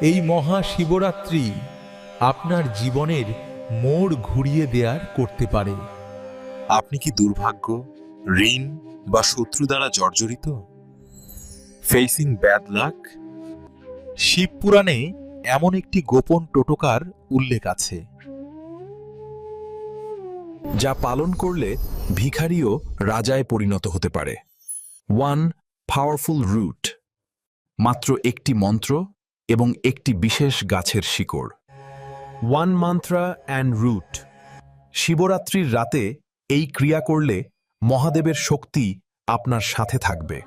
এই মহাশিবরাত্রি আপনার জীবনের মোড় ঘুরিয়ে দেয়ার করতে পারে। আপনি কি দুর্ভাগ্য ঋণ বা শত্রু দ্বারা জর্জরিত? ফেসিং ব্যাড লাক শিব পুরাণে এমন একটি গোপন টোটকার উল্লেখ আছে। যা পালন করলে ভিখারিও রাজায় পরিণত হতে পারে। ওয়ান পাওয়ারফুল রুট মাত্র একটি মন্ত্র এবং একটি বিশেষ গাছের শিকড়। ওয়ান মান্ত্রা অ্যান্ড রুট শিবরাত্রির রাতে এই ক্রিয়া করলে মহাদেবের শক্তি আপনার সাথে থাকবে।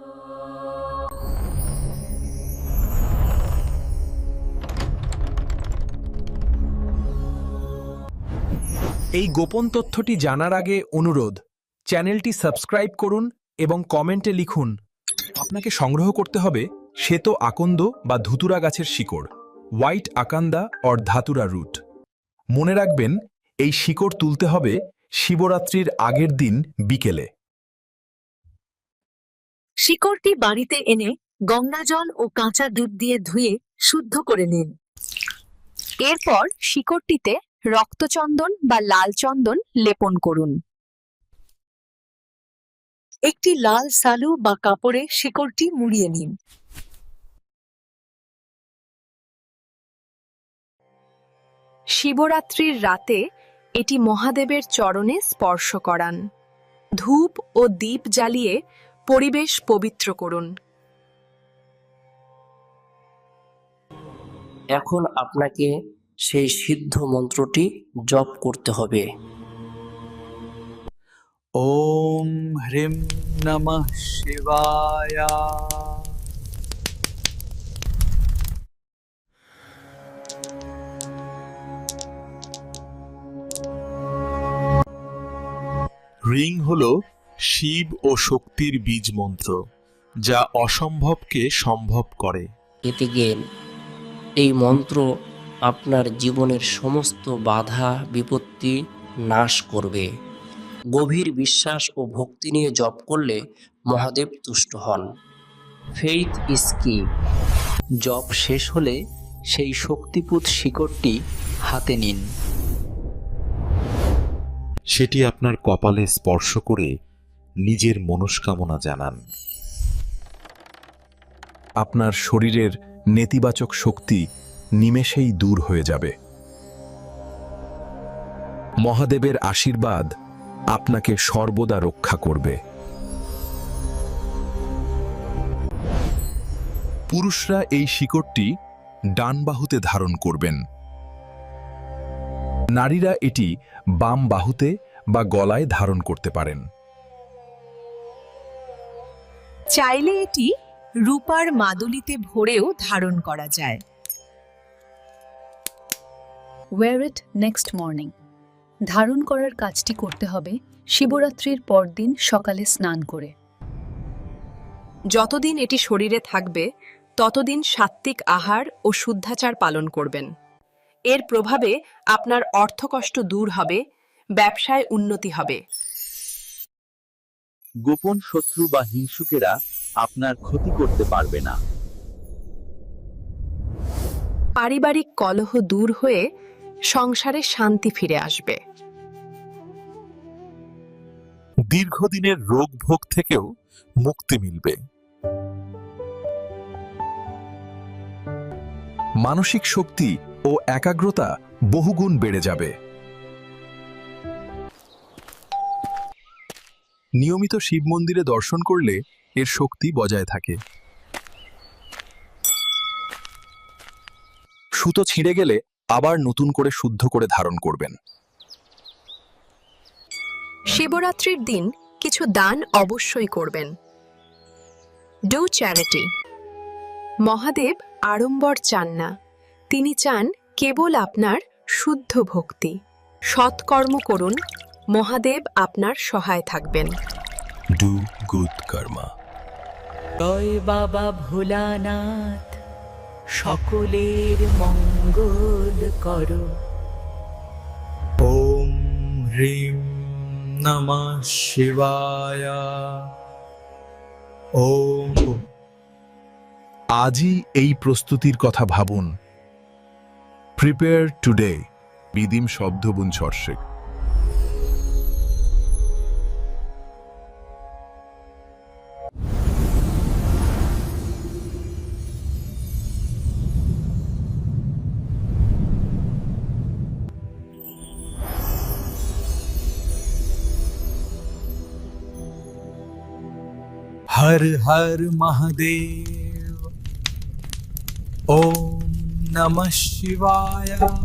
এই গোপন তথ্যটি জানার আগে অনুরোধ চ্যানেলটি সাবস্ক্রাইব করুন এবং কমেন্টে লিখুন আপনাকে সংগ্রহ করতে হবে শ্বেত আকন্দ বা ধুতুরা গাছের শিকড়, হোয়াইট আকান্দা অর ধাতুরা রুট। মনে রাখবেন, এই শিকড় তুলতে হবে শিবরাত্রির আগের দিন বিকেলে। শিকড়টি বাড়িতে এনে গঙ্গা জল ও কাঁচা দুধ দিয়ে ধুয়ে শুদ্ধ করে নিন। এরপর শিকড়টিতে রক্তচন্দন বা লাল চন্দন লেপন করুন। একটি লাল সালু বা কাপড়ে শিকড়টি মুড়িয়ে নিন। শিবরাত্রির রাতে এটি মহাদেবের চরণে স্পর্শ করান। ধূপ ও দীপ জ্বালিয়ে পরিবেশ পবিত্র করুন। এখন আপনাকে সেই সিদ্ধ মন্ত্রটি জপ করতে হবে। ওম হ্রিম নমঃ শিবায়। রিং হল শিব ও শক্তির বীজ মন্ত্র, যা অসম্ভবকে সম্ভব করে। এদিকে এই মন্ত্র আপনার জীবনের সমস্ত বাধা, বিপত্তি নাশ করবে। গভীর বিশ্বাস ও ভক্তি নিয়ে জপ করলে মহাদেব তুষ্ট হন। ফেইথ ইজ কি জপ শেষ হলে সেই শক্তিপুত শিকড়টি হাতে নিন। সেটি আপনার কপালে স্পর্শ করে নিজের মনস্কামনা জানান। আপনার শরীরের নেতিবাচক শক্তি নিমেষেই দূর হয়ে যাবে। মহাদেবের আশীর্বাদ আপনাকে সর্বদা রক্ষা করবে। পুরুষরা এই শিকড়টি ডান বাহুতে ধারণ করবেন। নারীরা এটি বাম বাহুতে বা গলায় ধারণ করতে পারেন। চাইলে এটি রূপার মাদুলিতে ভরেও ধারণ করা যায়। ওয়ার ইট নেক্সট মর্নিং ধারণ করার কাজটি করতে হবে শিবরাত্রির পরদিন সকালে স্নান করে। যতদিন এটি শরীরে থাকবে ততদিন সাত্ত্বিক আহার ও শুদ্ধাচার পালন করবেন। এর প্রভাবে আপনার অর্থকষ্ট দূর হবে ব্যবসায় উন্নতি হবে। গোপন শত্রু বা হিংসুকেরা আপনার ক্ষতি করতে পারবে না। পারিবারিক কলহ দূর হয়ে সংসারে শান্তি ফিরে আসবে। দীর্ঘদিনের রোগ ভোগ থেকেও মুক্তি মিলবে। মানসিক শক্তি ও একাগ্রতা বহুগুণ বেড়ে যাবে। নিয়মিত শিব মন্দিরে দর্শন করলে এর শক্তি বজায় থাকে। সুতো ছিঁড়ে গেলে আবার নতুন করে শুদ্ধ করে ধারণ করবেন। শিবরাত্রির দিন কিছু দান অবশ্যই করবেন। ডু চ্যারিটি মহাদেব আড়ম্বর চান না। তিনি চান কেবল আপনার শুদ্ধ ভক্তি। সৎকর্ম করুন মহাদেব আপনার সহায় থাকবেন। ডু গুড কর্মা। জয় বাবা ভোলানাথ সকলের মঙ্গল করো। ওম হ্রিম নমঃ শিবায়। ওম। আজই এই প্রস্তুতির কথা ভাবুন। প্রিপেয়ার টুডে বিদিম শব্দবুন ছর্ষেক হর হর মহাদেব। ও नमः शिवाय।